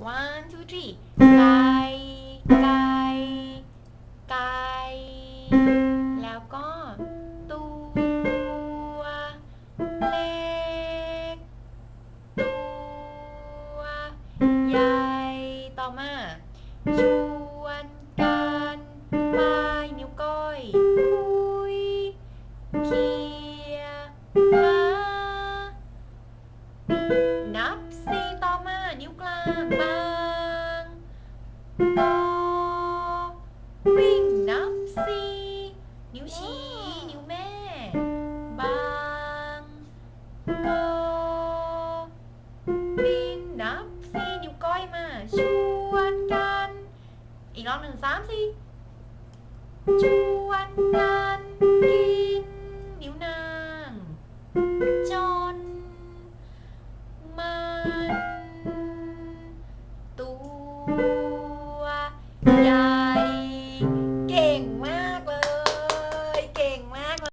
one two three ไก่ไก่ไก่แล้วก็ ตัว เล็ก ตัวใหญ่ต่อมา ชวนกันปลายนิ้วก้อยคุยเคียหานับนะ กลางบางโตวิ่งนับสี่นิ้วชี้ นิ้วแม่ บางโตวิ่งนับสี่นิ้วก้อยมา ชวนกัน อีกรอบหนึ่งสามสี่ชวนกันกินนิ้วนาง จนมัน ตัวใหญ่